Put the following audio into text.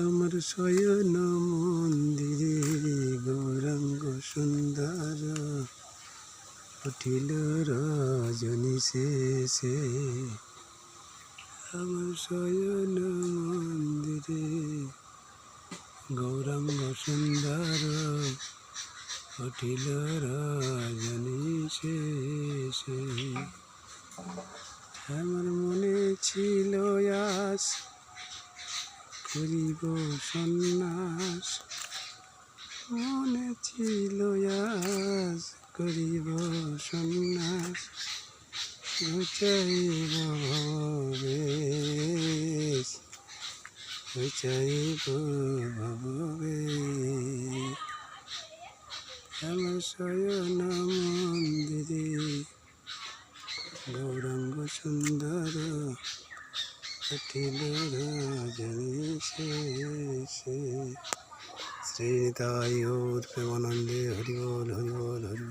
আমার শয়ন মন্দিরে গৌরাঙ্গ সুন্দর উঠিল রজনী শেষে। আমার শয়ন মন্দিরে গৌরাঙ্গ সুন্দর উঠিল রজনী শেষে। আমার মনে ছিল আস করিব সন্ন্যাস। মনে ছিল আস করিব সন্ন্যাস। ঘুচাইব ভবেশ ঘুচাইব ভবেশ। আমার শয়ন মন্দিরে গৌরাঙ্গ সুন্দর প্রেমানন্দে হরিবল হরিবল হরিবল হরিবল।